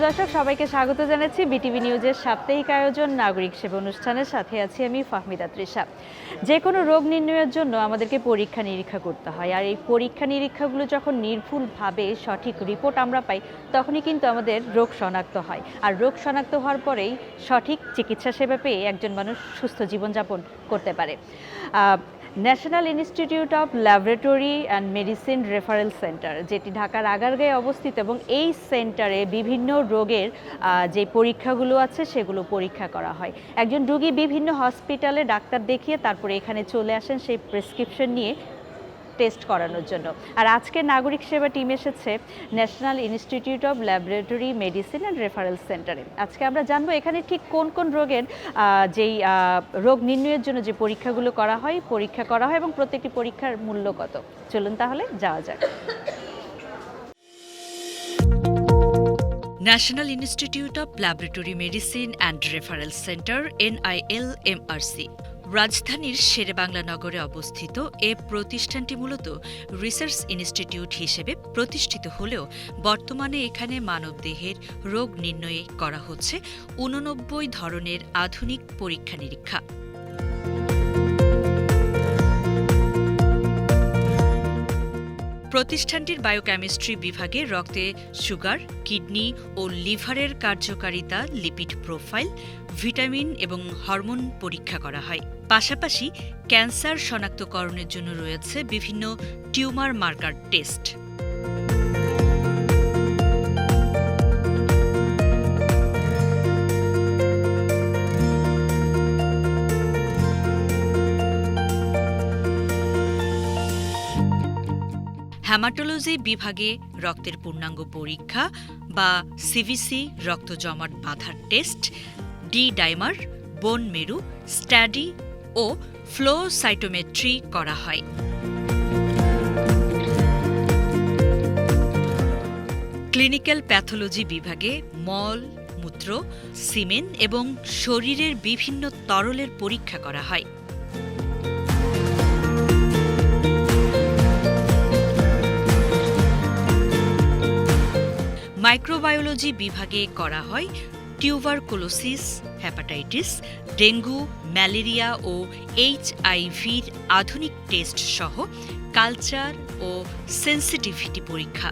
প্রিয় দর্শক, সবাইকে স্বাগত জানাচ্ছি বিটিভি নিউজের সাপ্তাহিক আয়োজন নাগরিক সেবা অনুষ্ঠানের সাথে আছি আমি ফাহমিদা তৃষা। যে কোনো রোগ নির্ণয়ের জন্য আমাদেরকে পরীক্ষা নিরীক্ষা করতে হয় আর এই পরীক্ষা নিরীক্ষাগুলো যখন নির্ভুলভাবে সঠিক রিপোর্ট আমরা পাই, তখনই কিন্তু আমাদের রোগ শনাক্ত হয়। আর রোগ শনাক্ত হওয়ার পরেই সঠিক চিকিৎসা সেবা পেয়ে একজন মানুষ সুস্থ জীবনযাপন করতে পারে। National Institute of Laboratory and Medicine Referral Centre যেটি ঢাকার আগারগাঁয়ে অবস্থিত এবং এই সেন্টারে বিভিন্ন রোগের যে পরীক্ষাগুলো আছে সেগুলো পরীক্ষা করা হয়। একজন রুগী বিভিন্ন হসপিটালে ডাক্তার দেখিয়ে তারপরে এখানে চলে আসেন সেই প্রেসক্রিপশন নিয়ে। টেস্ট করানোর জন্য। আর আজকে নাগরিক সেবা টিম এসেছে National Institute of Laboratory Medicine and Referral সেন্টারে। আজকে আমরা জানব এখানে ঠিক কোন কোন রোগের যেই রোগ নির্ণয়ের জন্য যে পরীক্ষাগুলো করা হয়, পরীক্ষা করা হয় এবং প্রত্যেকটি পরীক্ষার মূল্য কত। চলুন তাহলে যাওয়া যাক। National Institute of Laboratory Medicine and Referral Centre NIL MRC রাজধানীর শেরেবাংলা নগরে অবস্থিত এ প্রতিষ্ঠানটি মূলত রিসার্চ ইনস্টিটিউট হিসেবে প্রতিষ্ঠিত হলেও বর্তমানে এখানে মানবদেহের রোগ নির্ণয়ে করা হচ্ছে উননব্বই ধরনের আধুনিক পরীক্ষা নিরীক্ষা। প্রতিষ্ঠানটির বায়োকেমিস্ট্রি বিভাগে রক্তে সুগার কিডনি ও লিভারের কার্যকারিতা লিপিড প্রোফাইল ভিটামিন এবং হরমোন পরীক্ষা করা হয়। পাশাপাশি ক্যান্সার শনাক্তকরণের জন্য রয়েছে বিভিন্ন টিউমার মার্কার টেস্ট। হ্যামাটোলজি বিভাগে রক্তের পূর্ণাঙ্গ পরীক্ষা বা সিভিসি রক্ত জমাট বাঁধার টেস্ট ডি ডাইমার বোন মেরু স্ট্যাডি ও ফ্লো সাইটোমেট্রি করা হয়। ক্লিনিক্যাল প্যাথোলজি বিভাগে মল, মূত্র সিমেন এবং শরীরের বিভিন্ন তরলের পরীক্ষা করা হয়। মাইক্রোবায়োলজি বিভাগে করা হয় টিউবারকুলোসিস হ্যাপাটাইটিস ডেঙ্গু ম্যালেরিয়া ও এইচআইভির আধুনিক টেস্ট সহ কালচার ও সেন্সিটিভিটি পরীক্ষা।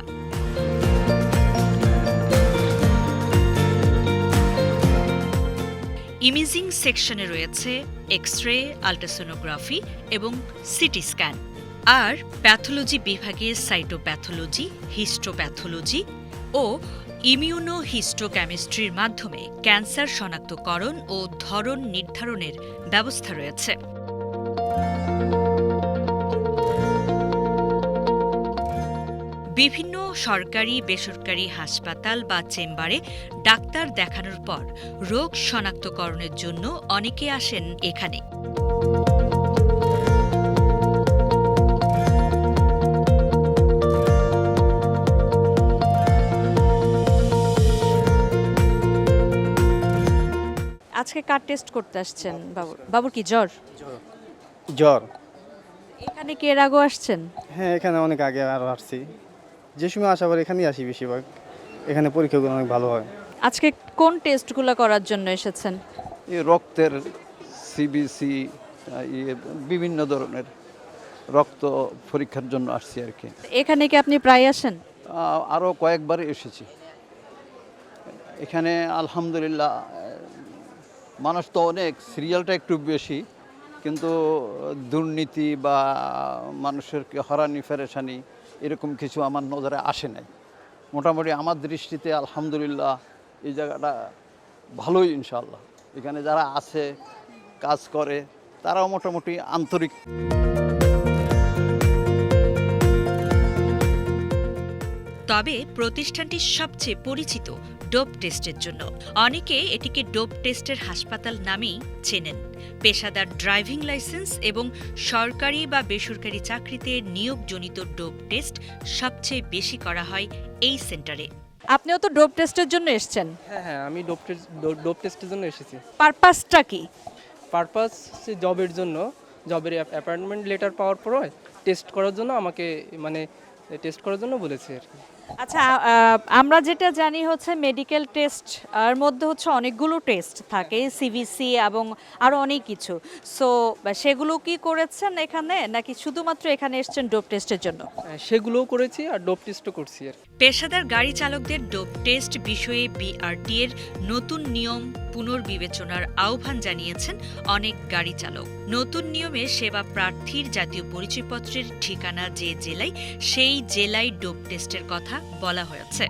ইমেজিং সেকশনে রয়েছে এক্স রে আল্ট্রাসোনোগ্রাফি এবং সিটি স্ক্যান আর প্যাথোলজি বিভাগে সাইটোপ্যাথোলজি হিস্টোপ্যাথোলজি ও ইমিউনো হিস্টোকেমিস্ট্রির মাধ্যমে ক্যান্সার শনাক্তকরণ ও ধরন নির্ধারণের ব্যবস্থা রয়েছে। বিভিন্ন সরকারি, বেসরকারি হাসপাতাল বা চেম্বারে ডাক্তার দেখানোর পর রোগ শনাক্তকরণের জন্য অনেকে আসেন এখানে। আজকে কার টেস্ট করতে আসছেন বাবুর বাবুর কি জ্বর? জ্বর। এখানে কি এর আগেও আসছেন? হ্যাঁ এখানে অনেক আগে আরও আসছি। যে সময় আসা পর এখানেই আসি বেশিরভাগ। এখানে পরীক্ষাগুলো অনেক ভালো হয়। আজকে কোন টেস্টগুলো করার জন্য এসেছেন? এই রক্তের সিবিসি ইয়ে বিভিন্ন ধরনের রক্ত পরীক্ষার জন্য আসছি আর কি। এখানে কি আপনি প্রায় আসেন? আরও কয়েকবার এসেছি। এখানে আলহামদুলিল্লাহ মানুষ তো অনেক সিরিয়ালটা একটু বেশি, কিন্তু দুর্নীতি বা মানুষের হরানি ফেরেশানি এরকম কিছু আমার নজরে আসে নাই। মোটামুটি আমার দৃষ্টিতে আলহামদুলিল্লাহ এই জায়গাটা ভালোই ইনশাল্লাহ এখানে যারা আছে, কাজ করে, তারাও মোটামুটি আন্তরিক। তবে প্রতিষ্ঠানটি সবচেয়ে পরিচিত ডোপ টেস্টের জন্য। অনেকে এটিকে ডোপ টেস্টের হাসপাতাল নামেই চেনেন। পেশাদার ড্রাইভিং লাইসেন্স এবং সরকারি বা বেসরকারি চাকরিতে নিয়োগজনিত ডোপ টেস্ট সবচেয়ে বেশি করা হয় এই সেন্টারে। আপনিও তো ডোপ টেস্টের জন্য এসেছেন? হ্যাঁ হ্যাঁ আমি ডোপ টেস্ট ডো- ডোপ টেস্টের জন্য এসেছি। পারপাসটা কি? পারপাস জবের জন্য জবের অ্যাপয়েন্টমেন্ট লেটার পাওয়ার পর টেস্ট করার জন্য আমাকে মানে টেস্ট করার জন্য বলেছে আর কি। আচ্ছা আহ, আমরা যেটা জানি হচ্ছে মেডিকেল টেস্ট আর মধ্যে হচ্ছে অনেকগুলো টেস্ট থাকে সিভিসি এবং আরও অনেক কিছু। সো সেগুলো কি করেছেন এখানে? নাকি শুধুমাত্র এখানে এসেছেন ডোপ টেস্টের জন্য? হ্যাঁ, সেগুলোও করেছি আর ডোপ টেস্টও করছি আর পেশাদার গাড়ি চালকদের ডোপ টেস্ট বিষয়ে বিআরটি এর নতুন নিয়ম পুনর্বিবেচনার আহ্বান জানিয়েছেন অনেক গাড়ি চালক। নতুন নিয়মে সেবা প্রার্থীর জাতীয় পরিচয়পত্রের ঠিকানা যে জেলায় সেই জেলায় ডোপ টেস্টের কথা বলা হয়েছে।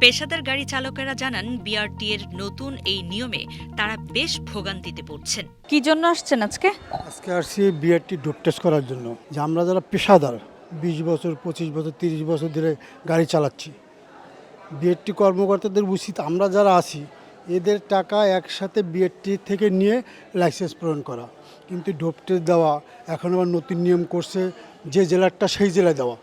পেশাদার গাড়ি চালকেরা জানান বিআরটি এর নতুন এই নিয়মে তারা বেশ ভোগান্তিতে পড়ছেন। কি জন্য আসছেন আজকে? আজকে আসছি বিআরটি ডোপ টেস্ট করার জন্য। যে আমরা যারা পেশাদার বিশ বছর পঁচিশ বছর তিরিশ বছর ধরে গাড়ি চালাচ্ছি। বিএডটি কর্মকর্তাদের উচিত আমরা যারা আছি এদের টাকা একসাথে বিএডটি থেকে নিয়ে লাইসেন্স পূরণ করা। কিন্তু ডোপ টেস্ট দেওয়া, এখন আবার নতুন নিয়ম করছে, যে জেলারটা সেই জেলায় দেওয়া।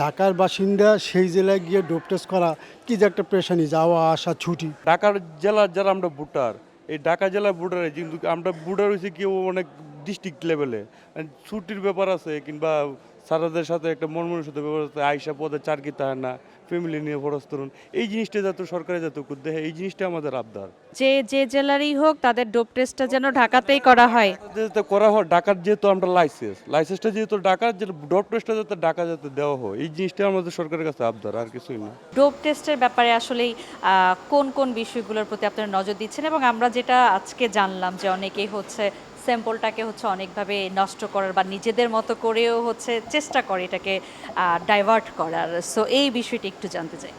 ঢাকার বাসিন্দা সেই জেলায় গিয়ে ডোপ টেস্ট করা, কি যে একটা পেশানি যাওয়া, আসা, ছুটি। ঢাকার জেলার যারা আমরা ভোটার, এই ঢাকা জেলার ভোটারে কিন্তু আমরা ভোটার হয়েছি কেউ অনেক ডিস্ট্রিক্ট লেভেলে ছুটির ব্যাপার আছে কিংবা স্যারদের সাথে একটা মন সাথে ব্যাপার আছে আইসা পদে চারকি থাকে না ফ্যামিলি নিয়ে খরচ তরুণ। এই জিনিসটা যাতে সরকারে যাতে করতে হয় এই জিনিসটা আমাদের আবদার। যে যে জেলারই হোক তাদের ডোপ টেস্টটা যেন ঢাকাতেই করা হয়। যাতে করা হয় ঢাকার যেহেতু আমরা লাইসেন্স লাইসেন্সটা যেহেতু ঢাকার যে ডট টেস্টটা যাতে ঢাকা যাতে দেওয়া হয় এই জিনিসটা আমাদের সরকারের কাছে আবদার আর কিছুই না। ডোপ টেস্টের ব্যাপারে আসলেই কোন কোন বিষয়গুলোর প্রতি আপনারা নজর দিচ্ছেন? এবং আমরা যেটা আজকে জানলাম যে অনেকেই হচ্ছে স্যাম্পলটাকে হচ্ছে অনেকভাবে নষ্ট করার বা নিজেদের মতো করেও হচ্ছে চেষ্টা করে এটাকে ডাইভার্ট করার। সো এই বিষয়টি একটু জানতে চাই।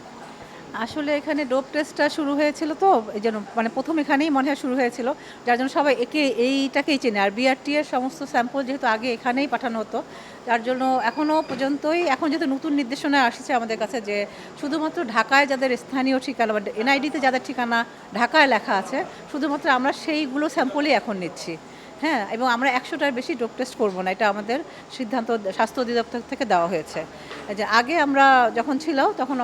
আসলে এখানে ডোপ টেস্টটা শুরু হয়েছিল তো, এই জন্য মানে প্রথম এখানেই মনে হয় শুরু হয়েছিল। যার জন্য সবাই একে, এইটাকেই চেনে। আর বিআরটি এর সমস্ত স্যাম্পল যেহেতু আগে এখানেই পাঠানো হতো, যার জন্য এখনও পর্যন্তই, এখন যেহেতু নতুন নির্দেশনা আসছে আমাদের কাছে যে শুধুমাত্র ঢাকায় যাদের স্থানীয় ঠিকানা বা এনআইডিতে যাদের ঠিকানা ঢাকায় লেখা আছে, শুধুমাত্র আমরা সেইগুলো স্যাম্পলই এখন নিচ্ছি। হ্যাঁ এবং আমরা একশোটার বেশি ডোপ টেস্ট করব না, এটা আমাদের সিদ্ধান্ত স্বাস্থ্য অধিদপ্তর থেকে দেওয়া হয়েছে। যে আগে আমরা যখন ছিল, তখন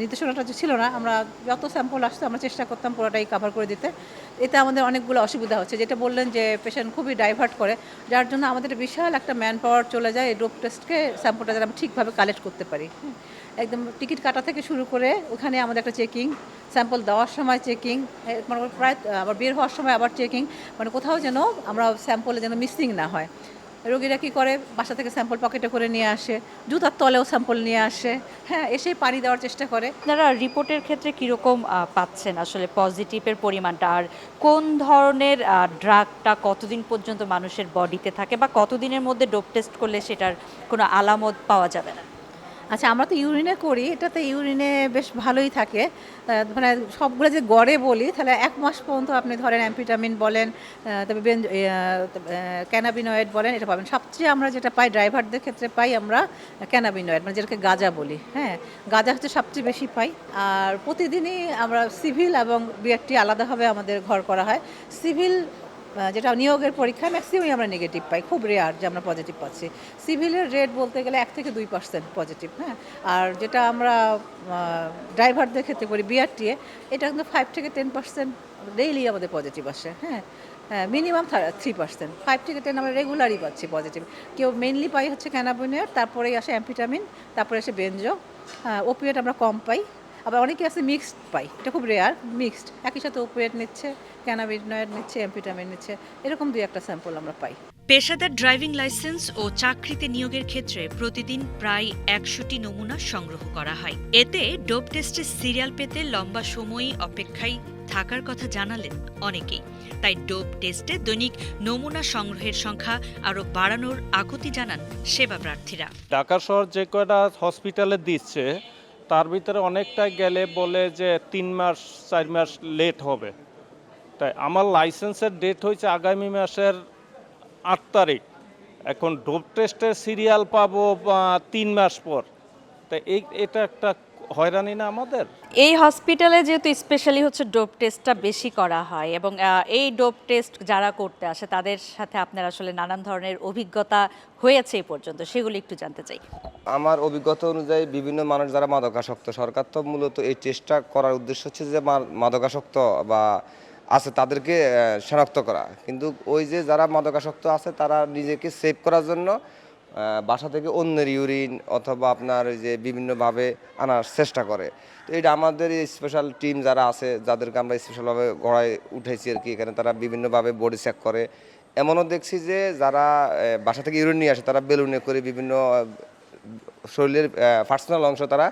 নির্দেশনাটা ছিল না, আমরা যত স্যাম্পল আসতো, আমরা চেষ্টা করতাম পুরোটাই কভার করে দিতে। এতে আমাদের অনেকগুলো অসুবিধা হচ্ছে। যেটা বললেন যে পেশেন্ট খুবই ডাইভার্ট করে, যার জন্য আমাদের বিশাল একটা ম্যান পাওয়ার চলে যায় এই ডোপ টেস্টকে স্যাম্পলটা যেন ঠিকভাবে কালেক্ট করতে পারি। একদম টিকিট কাটা থেকে শুরু করে ওখানে আমাদের একটা চেকিং স্যাম্পল দেওয়ার সময় চেকিং প্রায় আবার বের হওয়ার সময় আবার চেকিং মানে কোথাও যেন আমরা স্যাম্পলে যেন মিসিং না হয়। রোগীরা কি করে? বাসা থেকে স্যাম্পল পকেটে করে নিয়ে আসে, জুতার তলেও স্যাম্পল নিয়ে আসে। হ্যাঁ এসেই পানি দেওয়ার চেষ্টা করে। আপনারা রিপোর্টের ক্ষেত্রে কীরকম পাচ্ছেন আসলে পজিটিভের পরিমাণটা? আর কোন ধরনের ড্রাগটা কতদিন পর্যন্ত মানুষের বডিতে থাকে বা কতদিনের মধ্যে ডোপ টেস্ট করলে সেটার কোনো আলামত পাওয়া যাবে না? আচ্ছা আমরা তো ইউরিনে করি, এটাতে ইউরিনে বেশ ভালোই থাকে। মানে সবগুলো যে গড়ে বলি, তাহলে এক মাস পর্যন্ত আপনি ধরেন অ্যাম্পিটামিন বলেন তবে ক্যানাবিনয়েড বলেন, এটা পাবেন। সবচেয়ে আমরা যেটা পাই, ড্রাইভারদের ক্ষেত্রে পাই আমরা ক্যানাবিনয়েড মানে যেটাকে গাঁজা বলি হ্যাঁ? গাঁজা হচ্ছে সবচেয়ে বেশি পাই। আর প্রতিদিনই আমরা সিভিল এবং বিআরটি আলাদাভাবে আমাদের ঘর করা হয়। সিভিল যেটা নিয়োগের পরীক্ষা ম্যাক্সিমামই আমরা নেগেটিভ পাই। খুব রেয়ার যে আমরা পজিটিভ পাচ্ছি। সিভিলের রেট বলতে গেলে এক থেকে দুই পার্সেন্ট পজিটিভ হ্যাঁ? আর যেটা আমরা ড্রাইভারদের ক্ষেত্রে করি বিআরটিএ এটা কিন্তু ফাইভ থেকে টেন পার্সেন্ট ডেইলি আমাদের পজিটিভ আসে হ্যাঁ? হ্যাঁ মিনিমাম থ্রি পার্সেন্ট ফাইভ থেকে টেন আমরা রেগুলারই পাচ্ছি পজিটিভ কেউ মেনলি পাই হচ্ছে ক্যানাবিনিয়ার তারপরেই আসে অ্যাম্পিটামিন তারপরে আসে বেঞ্জো ওপিয়েট আমরা কম পাই। আবার অনেকে আছে মিক্সড পাই এটা খুব রেয়ার মিক্সড একই সাথে ওপিয়েট নিচ্ছে ক্যানাবিনয়েড নিচ্ছে অ্যাম্পিটামিন নিচ্ছে এরকম দুই একটা স্যাম্পল আমরা পাই। পেশাদার ড্রাইভিং লাইসেন্স ও চাকরিতে নিয়োগের ক্ষেত্রে প্রতিদিন প্রায় একশোটি নমুনা সংগ্রহ করা হয়। এতে ডোপ টেস্টের সিরিয়াল পেতে লম্বা সময় অপেক্ষায় থাকার কথা জানালেন অনেকেই। তাই ডোপ টেস্টে দৈনিক নমুনা সংগ্রহের সংখ্যা আরও বাড়ানোর আকুতি জানান সেবা প্রার্থীরা। ঢাকা শহর যে কয়টা হসপিটালে দিচ্ছে তার ভিতরে অনেকটা গেলে বলে যে তিন মাস, চার মাস লেট হবে। তাই আমার লাইসেন্সের ডেট হয়েছে আগামী মাসের আট তারিখ। এখন ডোপ টেস্টের সিরিয়াল পাবো তিন মাস পর। তাই এই, এটা একটা হয়রানি না আমাদের? এই হসপিটালে যেহেতু স্পেশালি হচ্ছে ডোপ টেস্টটা বেশি করা হয় এবং এই ডোপ টেস্ট যারা করতে আসে তাদের সাথে আপনার আসলে নানান ধরনের অভিজ্ঞতা হয়েছে এই পর্যন্ত সেগুলো একটু জানতে চাই। আমার অভিজ্ঞতা অনুযায়ী বিভিন্ন মানুষ যারা মাদকাসক্ত সরকার তো মূলত এই চেষ্টা করার উদ্দেশ্য হচ্ছে যে মা- মাদকাসক্ত বা আছে তাদেরকে শনাক্ত করা। কিন্তু ওই যে যারা মাদকাসক্ত আছে তারা নিজেকে সেভ করার জন্য বাসা থেকে অন্যের ইউরিন অথবা আপনার যে বিভিন্নভাবে আনার চেষ্টা করে। তো এটা আমাদের স্পেশাল টিম যারা আছে, যাদেরকে আমরা স্পেশালভাবে গড়ায় উঠেছি আর কি, এখানে তারা বিভিন্নভাবে বডি চেক করে। এমনও দেখছি যে যারা বাসা থেকে ইউরিন নিয়ে আসে, তারা বেলুনে করে বিভিন্ন শরীরের পার্সোনাল অংশ তারা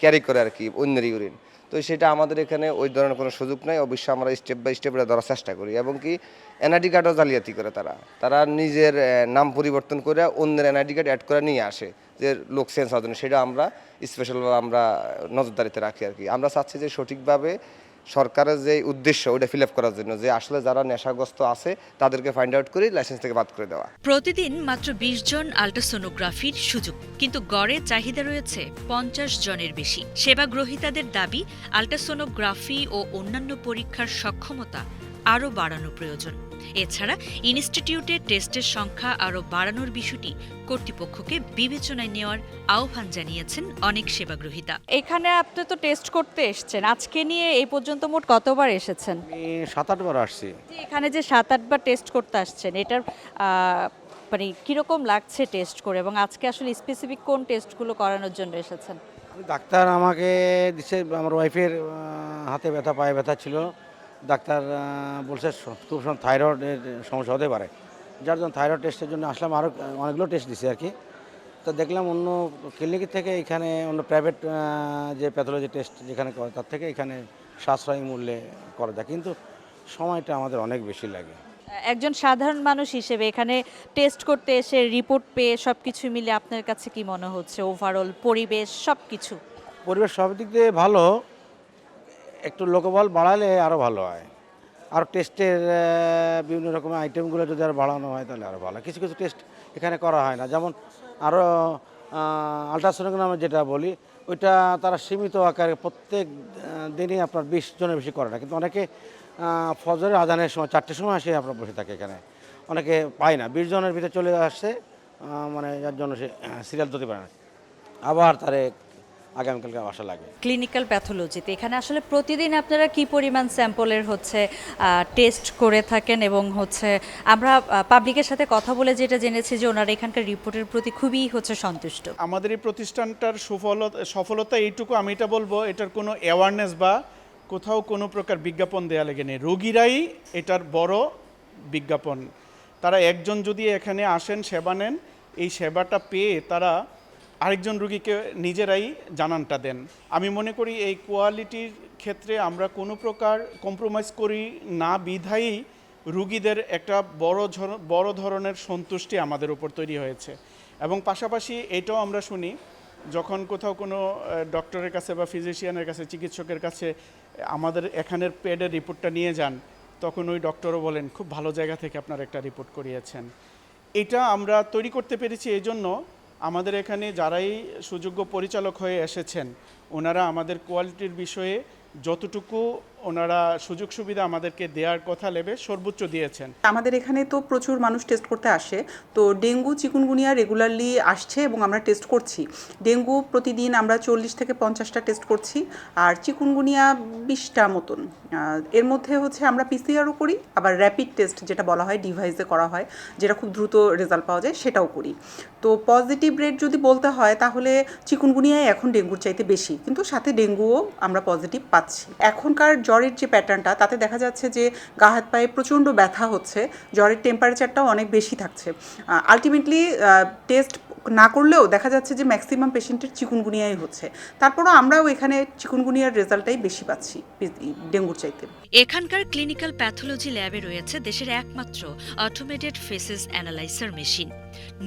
ক্যারি করে আর কি অন্যের ইউরিন। তো সেটা আমাদের এখানে ওই ধরনের কোনো সুযোগ নাই। অবশ্যই আমরা স্টেপ বাই স্টেপ এটা ধরার চেষ্টা করি এবং কি এনআইডি কার্ডও জালিয়াতি করে তারা। তারা নিজের নাম পরিবর্তন করে অন্যের এনআইডি কার্ড অ্যাড করে নিয়ে আসে যে লোক সেন্স হওয়ার জন্য। সেটা আমরা স্পেশালভাবে আমরা নজরদারিতে রাখি আর কি। আমরা চাচ্ছি যে সঠিকভাবে সরকারের যে উদ্দেশ্য ওটা ফিল করার জন্য, যে আসলে যারা নেশাগ্রস্ত আছে, তাদেরকে ফাইন্ড আউট করে লাইসেন্স থেকে বাদ করে দেওয়া। প্রতিদিন মাত্র বিশ জন আল্ট্রাসোনোগ্রাফির সুযোগ, কিন্তু গড়ে চাহিদা রয়েছে পঞ্চাশ জনের বেশি। সেবা গ্রহীতাদের দাবি আল্ট্রাসোনোগ্রাফি ও অন্যান্য পরীক্ষার সক্ষমতা আরও বাড়ানো প্রয়োজন। এছাড়া ইনস্টিটিউটে টেস্টের সংখ্যা আরও বাড়ানোর বিষয়টি কর্তৃপক্ষকে বিবেচনায় নেওয়ার আহ্বান জানিয়েছেন অনেক সেবাগ্রহীতা। এখানে আপনি তো টেস্ট করতে এসেছেন। আজকে নিয়ে এই পর্যন্ত মোট কতবার এসেছেন? আমি সাত আটবার আসছি। এখানে যে সাত আটবার টেস্ট করতে আসছেন এটার মানে কীরকম লাগছে টেস্ট করে এবং আজকে আসলে স্পেসিফিক কোন টেস্টগুলো করানোর জন্য এসেছেন? ডাক্তার আমাকে দিচ্ছে আমার ওয়াইফের হাতে ব্যথা পায়ে ব্যথা ছিল। ডাক্তার বলছে খুব সময় থাইরয়েডের সমস্যা হতে পারে। যার জন্য থাইরয়েড টেস্টের জন্য আসলাম আরও অনেকগুলো টেস্ট দিছে আর কি। তো দেখলাম অন্য ক্লিনিকের থেকে এখানে অন্য প্রাইভেট যে প্যাথোলজি টেস্ট যেখানে করে তার থেকে এখানে সাশ্রয়ী মূল্যে করা যায়। কিন্তু সময়টা আমাদের অনেক বেশি লাগে। একজন সাধারণ মানুষ হিসেবে এখানে টেস্ট করতে এসে রিপোর্ট পেয়ে সব কিছু মিলে আপনার কাছে কি মনে হচ্ছে? ওভারঅল পরিবেশ সব কিছু পরিবেশ সব দিক দিয়ে ভালো। একটু লোকবল বাড়ালে আরও ভালো হয়। আর টেস্টের বিভিন্ন রকমের আইটেমগুলো যদি আরও বাড়ানো হয় তাহলে আরও ভালো কিছু কিছু টেস্ট এখানে করা হয় না। যেমন আরও আলট্রাসোনোগ্রামে যেটা বলি, ওইটা তারা সীমিত আকারে প্রত্যেক দিনই আপনার বিশ জনের বেশি করে না। কিন্তু অনেকে ফজরের আজানের সময়, চারটের সময় এসে আপনার বসে থাকে এখানে। অনেকে পায় না। বিশ জনের ভিতরে চলে আসছে মানে যার জন্য সে সিরিয়াল ধরতে পারে না। আবার তারে আগামীকালকে আসা লাগে। ক্লিনিক্যাল প্যাথোলজিতে এখানে আসলে প্রতিদিন আপনারা কি পরিমাণ স্যাম্পলের হচ্ছে টেস্ট করে থাকেন এবং হচ্ছে আমরা পাবলিকের সাথে কথা বলে যেটা জেনেছি যে ওনারা এখানকার রিপোর্টের প্রতি খুবই হচ্ছে সন্তুষ্ট। আমাদের এই প্রতিষ্ঠানটার সুফলতা সফলতা এইটুকু আমি এটা বলব এটার কোনো অ্যাওয়ারনেস বা কোথাও কোনো প্রকার বিজ্ঞাপন দেওয়া লেগে নেই। রোগীরাই এটার বড় বিজ্ঞাপন। তারা একজন যদি এখানে আসেন সেবা নেন এই সেবাটা পেয়ে তারা আরেকজন রুগীকে নিজেরাই জানানটা দেন। আমি মনে করি এই কোয়ালিটির ক্ষেত্রে আমরা কোনো প্রকার কম্প্রোমাইজ করি না বিধায়ী রুগীদের একটা বড় বড় ধরনের সন্তুষ্টি আমাদের উপর তৈরি হয়েছে। এবং পাশাপাশি এটাও আমরা শুনি, যখন কোথাও কোনো ডক্টরের কাছে বা ফিজিশিয়ানের কাছে, চিকিৎসকের কাছে, আমাদের এখানের পেডের রিপোর্টটা নিয়ে যান, তখন ওই ডক্টরও বলেন, খুব ভালো জায়গা থেকে আপনার একটা রিপোর্ট করিয়েছেন। এটা আমরা তৈরি করতে পেরেছি এই জন্য আমাদের এখানে যারাই সুযোগ্য পরিচালক হয়ে এসেছেন ওনারা আমাদের কোয়ালিটির বিষয়ে যতটুকু ওনারা সুযোগ সুবিধা আমাদেরকে দেওয়ার কথা লেবে, সর্বোচ্চ দিয়েছেন। আমাদের এখানে তো প্রচুর মানুষ টেস্ট করতে আসে। তো ডেঙ্গু, চিকুনগুনিয়া রেগুলারলি আসছে এবং আমরা টেস্ট করছি। ডেঙ্গু প্রতিদিন আমরা চল্লিশ থেকে পঞ্চাশটা টেস্ট করছি আর চিকুনগুনিয়া বিশটা মতন। এর মধ্যে হচ্ছে আমরা পিসিআরও করি, আবার র্যাপিড টেস্ট যেটা বলা হয় ডিভাইসে করা হয়, যেটা খুব দ্রুত রেজাল্ট পাওয়া যায়, সেটাও করি। তো পজিটিভ রেট যদি বলতে হয়, তাহলে চিকুনগুনিয়ায় এখন ডেঙ্গুর চাইতে বেশি। কিন্তু সাথে ডেঙ্গুও আমরা পজিটিভ পাচ্ছি। এখনকার জ্বরের যে প্যাটার্নটা তাতে দেখা যাচ্ছে যে গা হাত পায়ে প্রচণ্ড ব্যথা হচ্ছে, জ্বরের টেম্পারেচারটাও অনেক বেশি থাকছে। আলটিমেটলি টেস্ট না করলেও দেখা যাচ্ছে যে ম্যাক্সিমাম পেশেন্টের চিকুনগুনিয়াই হচ্ছে। তারপরও আমরাও এখানে চিকুনগুনিয়ার রেজাল্টটাই বেশি পাচ্ছি ডেঙ্গুর চাইতে। এখানকার ক্লিনিক্যাল প্যাথোলজি ল্যাবে রয়েছে দেশের একমাত্র অটোমেটেড ফেসেস অ্যানালাইজার মেশিন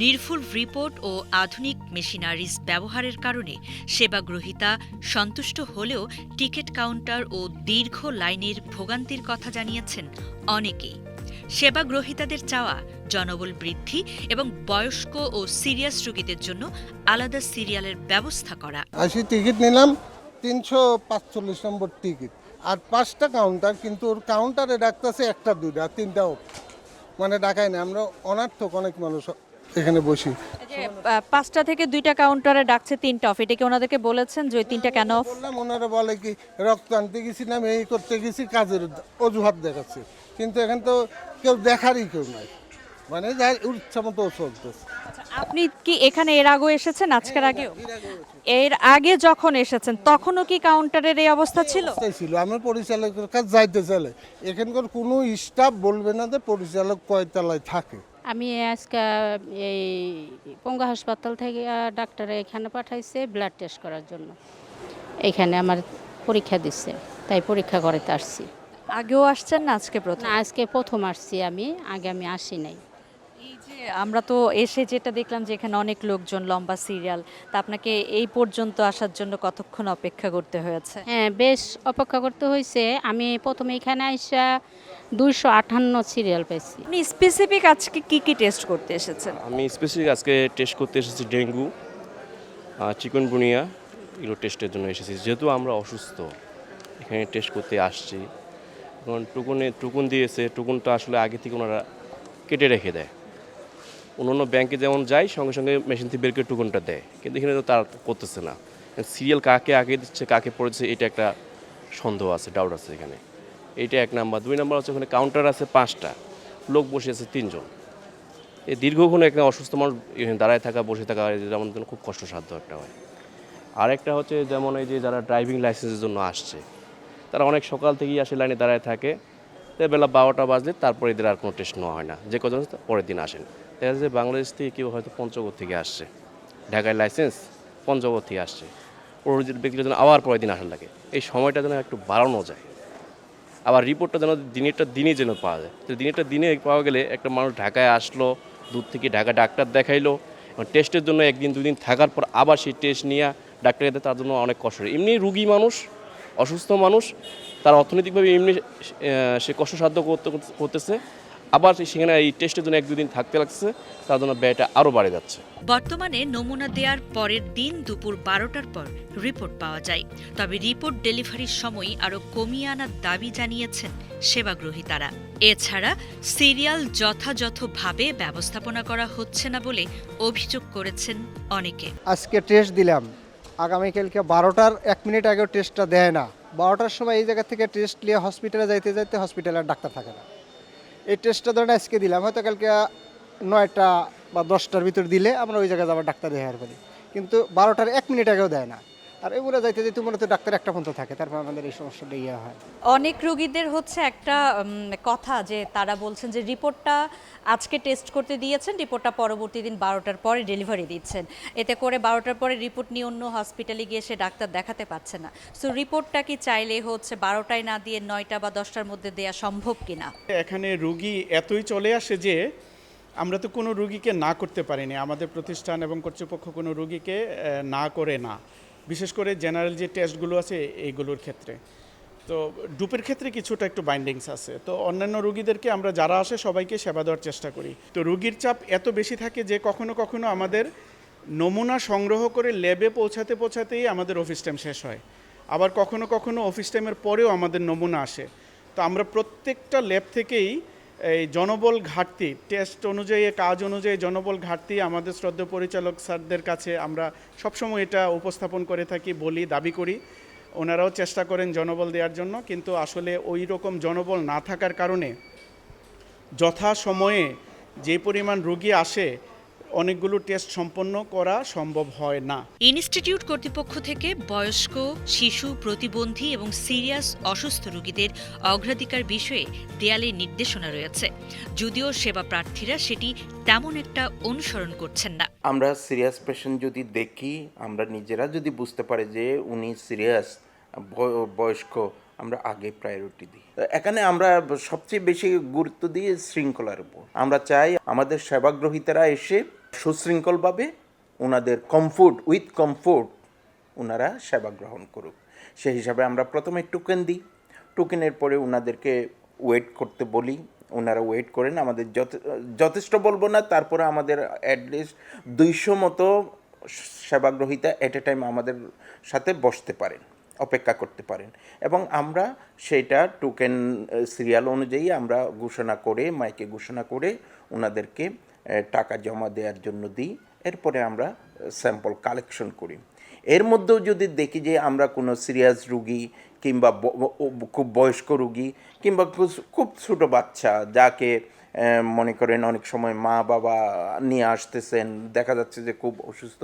নির্ভুল রিপোর্ট ও আধুনিক মেশিনারিজ ব্যবহারের কারণে সেবাগ্রহীতা সন্তুষ্ট হলেও টিকিট কাউন্টার ও দীর্ঘ লাইনের ভোগান্তির কথা জানিয়েছেন অনেকেই। সেবাগ্রহীতাদের চাওয়া জনবল বৃদ্ধি এবং বয়স্ক ও সিরিয়াস রোগীদের জন্য আলাদা সিরিয়ালের ব্যবস্থা করা। আসি টিকিট নিলাম, তিনশো পাঁচচল্লিশ নম্বর টিকিট। আর পাঁচটা কাউন্টার, কিন্তু ওর কাউন্টারে ডাকতেছে একটা, দুইটা, আর তিনটা মানে ডাকায় না, আমরা অনার্থক অনেক মানুষ এখানে বসি। পাঁচটা থেকে দুইটা কাউন্টারে ডাকছে তিনটা অফ এটা কি ওনাদেরকে বলেছেন যে ওই তিনটা কেন off? বললাম ওনারা বলে কি রক্ত আনতে গেছিলাম এই করতে গেছি কাজের অজুহাত দেখাচ্ছে। কিন্তু এখন তো কেউ দেখারই কেউ নাই। মানে যার ইচ্ছা মতো চলতেছে। আচ্ছা, আপনি কি এখানে এর আগেও এসেছেন আজকের আগেও? এর আগে যখন এসেছেন তখনও কি কাউন্টারের এই অবস্থা ছিল? ছিল। আমার পরিচালকের কাছে যাইতে চাইলে এখানকার কোনো স্টাফ বলবে না যে পরিচালক কয়তলায় থাকে। আমি আজকে এই পঙ্গা হাসপাতাল থেকে ডাক্তার এখানে পাঠাইছে ব্লাড টেস্ট করার জন্য। এখানে আমার পরীক্ষা দিচ্ছে তাই পরীক্ষা করাতে আসছি। আগেও আসছেন না আজকে প্রথম? আজকে প্রথম আসছি আমি আগে আমি আসি নাই। আমরা তো এসে যেটা দেখলাম যে এখানে অনেক লোকজন লম্বা সিরিয়াল তা আপনাকে এই পর্যন্ত আসার জন্য কতক্ষণ অপেক্ষা করতে হয়েছে? হ্যাঁ বেশ অপেক্ষা করতে হয়েছে। আমি প্রথমে এখানে আইসা দুইশো আটান্ন সিরিয়াল পেয়েছি আপনি স্পেসিফিক আজকে কি কি টেস্ট করতে এসেছেন? আমি স্পেসিফিক আজকে টেস্ট করতে এসেছি ডেঙ্গু চিকন বুনিয়া এগুলো টেস্টের জন্য এসেছি। যেহেতু আমরা অসুস্থ এখানে টেস্ট করতে আসছি। এখন টুকুনে টুকুন দিয়েছে টুকুনটা আসলে আগে থেকে ওনারা কেটে রেখে দেয়। অন্য ব্যাংকে যেমন যায়, সঙ্গে সঙ্গে মেশিন থেকে বের করে টুকুনটা দেয়। কিন্তু এখানে তো তার করতেছে না। সিরিয়াল কাকে আগে দিচ্ছে, কাকে পড়েছে, এটা একটা সন্দেহ আছে ডাউট আছে এখানে। এইটা এক নাম্বার। দুই নাম্বার হচ্ছে ওখানে কাউন্টার আছে পাঁচটা। লোক বসে আছে তিনজন। এই দীর্ঘক্ষণ একটা অসুস্থ মানুষ দাঁড়ায় থাকা, বসে থাকা জন্য খুব কষ্টসাধ্য একটা হয়। আরেকটা হচ্ছে যেমন এই যে যারা ড্রাইভিং লাইসেন্সের জন্য আসছে, তারা অনেক সকাল থেকেই আসে লাইনে দাঁড়ায় থাকে। বেলা বারোটা বাজলে তারপরে এদের আর কোনো টেস্ট নেওয়া হয় না। যে কজন পরের দিন আসেন। দেখা যে বাংলাদেশ থেকে কেউ হয়তো পঞ্চগড় থেকে আসছে। ঢাকায় লাইসেন্স পঞ্চগড় থেকে আসছে। ওর ব্যক্তির জন্য আবার পরের দিন আসার লাগে। এই সময়টা যেন একটু বাড়ানো যায়। আবার রিপোর্টটা যেন দিনেরটা দিনে যেন পাওয়া যায়। তো দিনেরটা দিনে পাওয়া গেলে একটা মানুষ ঢাকায় আসলো, দূর থেকে ঢাকা ডাক্তার দেখাইলো টেস্টের জন্য একদিন, দুদিন থাকার পর আবার সেই টেস্ট নিয়ে ডাক্তার যেতে তার জন্য অনেক কষ্ট। এমনি রুগী মানুষ, অসুস্থ মানুষ, তার অর্থনৈতিকভাবে এমনি সে কষ্টসাধ্য করতে, করতেছে। আবার সেখানে এই টেস্টের জন্য এক দুদিন থাকতে লাগছে তার জন্য ব্যয়টা আরও বাড়ে যাচ্ছে। বর্তমানে নমুনা দেওয়ার পরের দিন দুপুর বারোটার পর রিপোর্ট পাওয়া যায়। তবে রিপোর্ট ডেলিভারির সময় আরও কমিয়ে আনার দাবি জানিয়েছেন সেবাগ্রহীতারা এছাড়া সিরিয়াল যথাযথভাবে ব্যবস্থাপনা করা হচ্ছে না বলে অভিযোগ করেছেন অনেকে। আজকে টেস্ট দিলাম। আগামীকালকে বারোটার এক মিনিট আগেও টেস্টটা দেয় না। বারোটার সময় এই জায়গা থেকে টেস্ট নিয়ে হসপিটালে যাইতে যাইতে হসপিটালে আর ডাক্তার থাকে না। এই টেস্টটা ধরেন আজকে দিলাম, হয়তো কালকে নয়টা বা দশটার ভিতর দিলে আমরা ওই জায়গায় যাবার ডাক্তার দেখার করি কিন্তু বারোটার এক মিনিট আগেও দেয় না। আর এগুলো যাইতে যেতে মূলত ডাক্তার একটা পর্যন্ত থাকে তারপর আমাদের এই সমস্যাটা ইয়ে হয়। অনেক রোগীদের হচ্ছে একটা কথা যে তারা বলছেন যে রিপোর্টটা আজকে টেস্ট করতে দিয়েছেন রিপোর্টটা পরবর্তী দিন বারোটার পরে ডেলিভারি দিচ্ছেন। এতে করে বারোটার পরে রিপোর্ট নিয়ে অন্য হসপিটালে গিয়ে সে ডাক্তার দেখাতে পারছে না। সো রিপোর্টটা কি চাইলে হচ্ছে বারোটায় না দিয়ে নয়টা বা দশটার মধ্যে দেওয়া সম্ভব কিনা? এখানে রুগী এতই চলে আসে যে আমরা তো কোনো রুগীকে না করতে পারিনি। আমাদের প্রতিষ্ঠান এবং কর্তৃপক্ষ কোনো রুগীকে না করে না। বিশেষ করে জেনারেল যে টেস্টগুলো আছে, এইগুলোর ক্ষেত্রে। তো ডুপের ক্ষেত্রে কিছুটা একটু বাইন্ডিংস আছে। তো অন্যান্য রুগীদেরকে আমরা যারা আসে, সবাইকে সেবা দেওয়ার চেষ্টা করি। তো রুগীর চাপ এত বেশি থাকে যে কখনো কখনো আমাদের নমুনা সংগ্রহ করে ল্যাবে পৌঁছাতে পৌঁছাতেই আমাদের অফিস টাইম শেষ হয়। আবার কখনো কখনো অফিস টাইমের পরেও আমাদের নমুনা আসে। তো আমরা প্রত্যেকটা ল্যাব থেকেই এই জনবল ঘাটতি টেস্ট অনুযায়ী, কাজ অনুযায়ী জনবল ঘাটতি আমাদের শ্রদ্ধা পরিচালক স্যারদের কাছে আমরা সবসময় এটা উপস্থাপন করে থাকি বলি, দাবি করি। ওনারাও চেষ্টা করেন জনবল দেওয়ার জন্য, কিন্তু আসলে ওই রকম জনবল না থাকার কারণে যথা সময়ে যে পরিমাণ রুগী আসে অনেকগুলো টেস্ট সম্পন্ন করা সম্ভব হয় না। ইনস্টিটিউট কর্তৃপক্ষ থেকে বয়স্ক শিশু প্রতিবন্ধী এবং সিরিয়াস অসুস্থ রোগীদের অগ্রাধিকার বিষয়ে দেয়ালে নির্দেশনা রয়েছে। যদিও সেবা প্রার্থীরা সেটি তেমন একটা অনুসরণ করছেন না। আমরা সিরিয়াস পেশেন্ট যদি দেখি আমরা নিজেরা যদি বুঝতে পারি যে উনি সিরিয়াস বয়স্ক আমরা আগে প্রায়োরিটি দিই। এখানে আমরা সবচেয়ে বেশি গুরুত্ব দিই শৃঙ্খলার উপর। আমরা চাই আমাদের সেবাগ্রহীতারা এসে সুশৃঙ্খলভাবে ওনাদের কমফোর্ট উইথ কমফোর্ট ওনারা সেবা গ্রহণ করুক। সেই হিসাবে আমরা প্রথমে টোকেন দিই। টোকেনের পরে ওনাদেরকে ওয়েট করতে বলি। ওনারা ওয়েট করেন, আমাদের যথে- যথেষ্ট বলব না, তারপরে আমাদের অ্যাটলিস্ট দুইশো মতো সেবাগ্রহীতা এট এ টাইম আমাদের সাথে বসতে পারেন, অপেক্ষা করতে পারেন। এবং আমরা সেটা টোকেন সিরিয়াল অনুযায়ী আমরা ঘোষণা করে মাইকে ঘোষণা করে ওনাদেরকে টাকা জমা দেওয়ার জন্য দিই। এরপরে আমরা স্যাম্পল কালেকশন করি। এর মধ্যেও যদি দেখি যে আমরা কোনো সিরিয়াস রুগী কিংবা খুব বয়স্ক রুগী কিংবা খুব ছোটো বাচ্চা যাকে মনে করেন অনেক সময় মা বাবা নিয়ে আসতেছেন, দেখা যাচ্ছে যে খুব অসুস্থ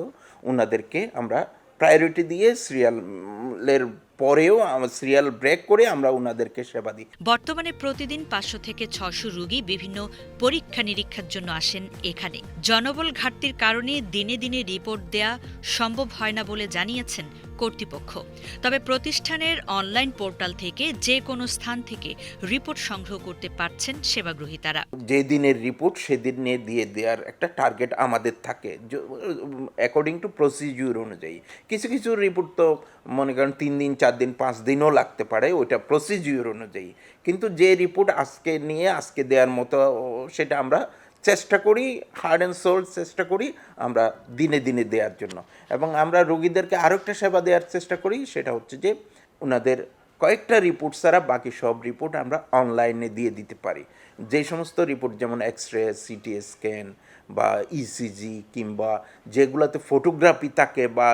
ওনাদেরকে আমরা প্রায়োরিটি দিয়ে সিরিয়ালের পরেও সিরিয়াল ব্রেক করে আমরা ওনাদেরকে সেবা দিই। বর্তমানে প্রতিদিন পাঁচশো থেকে ছশো রুগী বিভিন্ন পরীক্ষা নিরীক্ষার জন্য আসেন এখানে। জনবল ঘাটতির কারণে দিনে দিনে রিপোর্ট দেয়া সম্ভব হয় না বলে জানিয়েছেন কর্তৃপক্ষ। তবে প্রতিষ্ঠানের অনলাইন পোর্টাল থেকে যে কোনো স্থান থেকে রিপোর্ট সংগ্রহ করতে পারছেন সেবাগ্রহীতারা। যে দিনের রিপোর্ট সেদিনে দিয়ে দেওয়ার একটা টার্গেট আমাদের থাকে অ্যাকর্ডিং টু প্রসিডিউর অনুযায়ী। কিছু কিছু রিপোর্ট তো মনে করেন তিন দিন, চার দিন, পাঁচ দিনও লাগতে পারে ওইটা প্রসিডিউর অনুযায়ী। কিন্তু যে রিপোর্ট আজকে নিয়ে, আজকে দেওয়ার মতো, সেটা আমরা চেষ্টা করি হার্ড অ্যান্ড সোল চেষ্টা করি আমরা দিনে দিনে দেওয়ার জন্য। এবং আমরা রোগীদেরকে আরও একটা সেবা দেওয়ার চেষ্টা করি, সেটা হচ্ছে যে ওনাদের কয়েকটা রিপোর্ট ছাড়া বাকি সব রিপোর্ট আমরা অনলাইনে দিয়ে দিতে পারি। যে সমস্ত রিপোর্ট যেমন এক্স রে সিটি স্ক্যান বা ইসিজি কিংবা যেগুলোতে ফটোগ্রাফি থাকে বা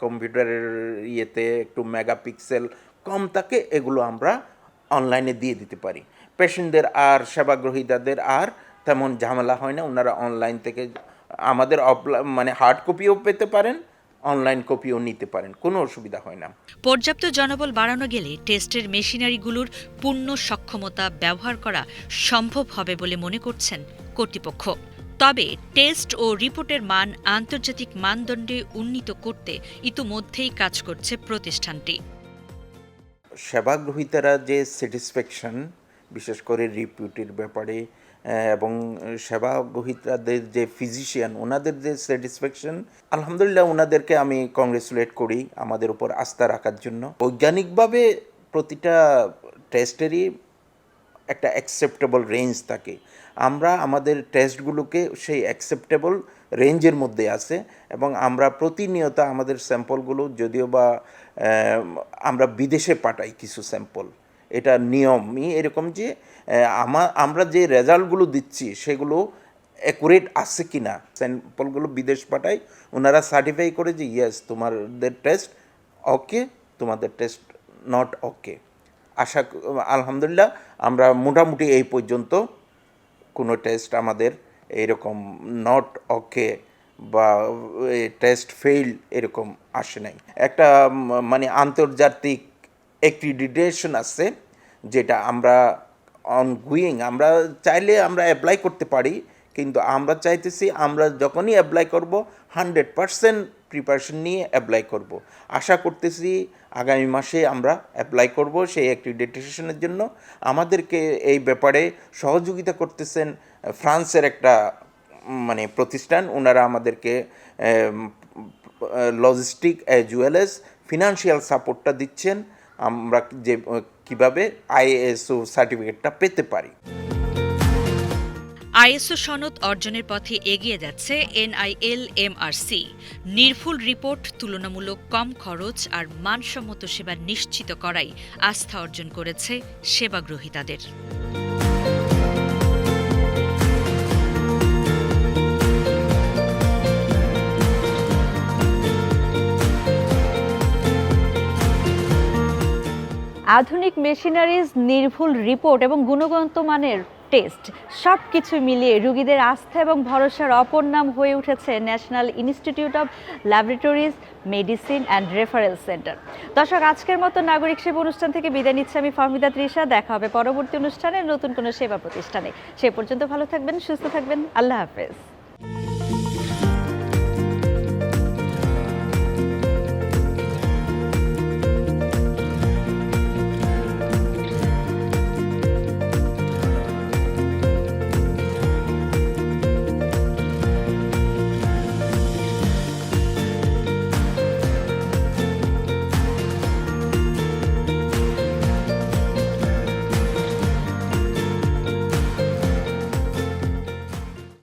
কম্পিউটারের ইয়েতে একটু মেগাপিক্সেল কম থাকে, এগুলো আমরা অনলাইনে দিয়ে দিতে পারি। পেশেন্টদের আর সেবাগ্রহীতাদের আর তেমন ঝামেলা হয় না ওনারা অনলাইন থেকে আমাদের অফলাইন মানে হার্ড কপিও পেতে পারেন অনলাইন কপিও নিতে পারেন কোনো অসুবিধা হয় না। পর্যাপ্ত জনবল বাড়ানো গেলে টেস্টের মেশিনারিগুলোর পূর্ণ সক্ষমতা ব্যবহার করা সম্ভব হবে বলে মনে করছেন কর্তৃপক্ষ। তবে টেস্ট ও রিপোর্টের মান আন্তর্জাতিক মানদণ্ডে উন্নীত করতে ইতোমধ্যেই কাজ করছে প্রতিষ্ঠানটি। সেবাগ্রহীতারা যে স্যাটিসফ্যাকশন বিশেষ করে রিপিউটির ব্যাপারে এবং সেবাগ্রহীতাদের যে ফিজিশিয়ান ওনাদের যে স্যাটিসফ্যাকশন আলহামদুলিল্লাহ ওনাদেরকে আমি কংগ্রেচুলেট করি আমাদের উপর আস্থা রাখার জন্য। বৈজ্ঞানিকভাবে প্রতিটা টেস্টেরই একটা অ্যাকসেপ্টেবল রেঞ্জ থাকে। আমরা আমাদের টেস্টগুলোকে সেই অ্যাকসেপ্টেবল রেঞ্জের মধ্যে আছে এবং আমরা প্রতিনিয়ত আমাদের স্যাম্পলগুলো যদিও বা আমরা বিদেশে পাঠাই কিছু স্যাম্পল এটা নিয়মই এরকম যে আমা, আমরা যে রেজাল্টগুলো দিচ্ছি, সেগুলো অ্যাকুরেট আছে কি না স্যাম্পলগুলো বিদেশ পাঠাই, ওনারা সার্টিফাই করে যে ইয়েস তোমাদের টেস্ট ওকে তোমাদের টেস্ট নট ওকে আশা আলহামদুলিল্লাহ, আমরা মোটামুটি এই পর্যন্ত কোনো টেস্ট আমাদের এইরকম নট ওকে বা টেস্ট ফেইল এরকম আসে নাই। একটা মানে আন্তর্জাতিক অ্যাক্রিডিটেশন আছে যেটা আমরা অনগুইং আমরা চাইলে আমরা অ্যাপ্লাই করতে পারি, কিন্তু আমরা চাইতেছি আমরা যখনই অ্যাপ্লাই করব হান্ড্রেড পারসেন্ট প্রিপারেশন নিয়ে অ্যাপ্লাই করব। আশা করতেছি আগামী মাসে আমরা অ্যাপ্লাই করব সেই একটি অ্যাক্রিডিটেশনের জন্য। আমাদেরকে এই ব্যাপারে সহযোগিতা করতেছেন ফ্রান্সের একটা মানে প্রতিষ্ঠান, ওনারা আমাদেরকে logistic as well as financial সাপোর্টটা দিচ্ছেন। আমরা যে কীভাবে আইএসও সার্টিফিকেটটা পেতে পারি। আইএসও সনদ অর্জনের পথে এগিয়ে যাচ্ছে এনআইএল এমআরসি নির্ভুল রিপোর্ট, তুলনামূলক কম খরচ আর মানসম্মত সেবা নিশ্চিত করাই আস্থা অর্জন করেছে সেবাগ্রহীতাদের। আধুনিক মেশিনারিজ, নির্ভুল রিপোর্ট এবং গুণগত মানের টেস্ট সব কিছু মিলিয়ে রুগীদের আস্থা এবং ভরসার অপর নাম হয়ে উঠেছে National Institute of Laboratories, medicine and referral centre. দর্শক, আজকের মতো নাগরিক সেবা অনুষ্ঠান থেকে বিদায় নিচ্ছে আমি ফাহমিদা ত্রিশা দেখা হবে পরবর্তী অনুষ্ঠানে নতুন কোনো সেবা প্রতিষ্ঠানে। সে পর্যন্ত ভালো থাকবেন, সুস্থ থাকবেন। আল্লাহ হাফেজ।